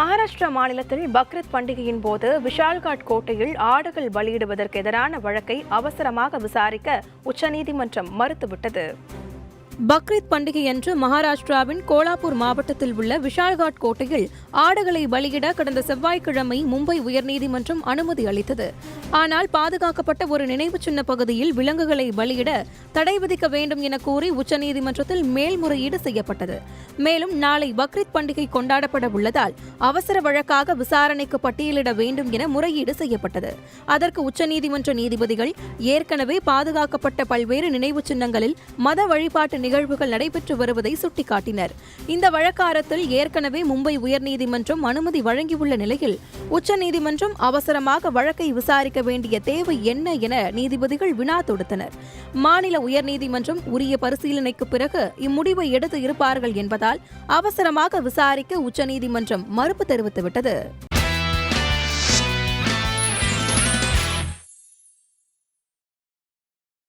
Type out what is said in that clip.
மகாராஷ்டிரா மாநிலத்தில் பக்ரீத் பண்டிகையின் போது விஷால்காட் கோட்டையில் ஆடுகள் பலியிடுவதற்கு எதிரான வழக்கை அவசரமாக விசாரிக்க உச்சநீதிமன்றம் மறுத்துவிட்டது. பக்ரீத் பண்டிகையன்று மகாராஷ்டிராவின் கோலாப்பூர் மாவட்டத்தில் உள்ள விஷால்காட் கோட்டையில் ஆடுகளை பலியிட கடந்த செவ்வாய்க்கிழமை மும்பை உயர்நீதிமன்றம் அனுமதி அளித்தது. ஆனால் பாதுகாக்கப்பட்ட ஒரு நினைவு சின்ன பகுதியில் விலங்குகளை பலியிட தடை விதிக்க வேண்டும் என கூறி உச்சநீதிமன்றத்தில் மேல்முறையீடு செய்யப்பட்டது. மேலும் நாளை பக்ரீத் பண்டிகை கொண்டாடப்பட உள்ளதால் அவசர வழக்காக விசாரணைக்கு பட்டியலிட வேண்டும் என முறையீடு செய்யப்பட்டது. அதற்கு உச்சநீதிமன்ற நீதிபதிகள் ஏற்கனவே பாதுகாக்கப்பட்ட பல்வேறு நினைவு சின்னங்களில் மத வழிபாட்டு நிகழ்வுகள் நடைபெற்று வருவதை சுட்டிக்காட்டினர். இந்த வழக்காரத்தில் ஏற்கனவே மும்பை உயர்நீதிமன்றம் அனுமதி வழங்கியுள்ள நிலையில் உச்சநீதிமன்றம் அவசரமாக வழக்கை விசாரிக்க வேண்டிய தேவை என்ன என நீதிபதிகள் வினா தொடுத்தனர். மாநில உயர்நீதிமன்றம் உரிய பரிசீலனைக்கு பிறகு இம்முடிவை எடுத்து இருப்பார்கள் என்பதால் அவசரமாக விசாரிக்க உச்சநீதிமன்றம் மறுப்பு தெரிவித்துவிட்டது.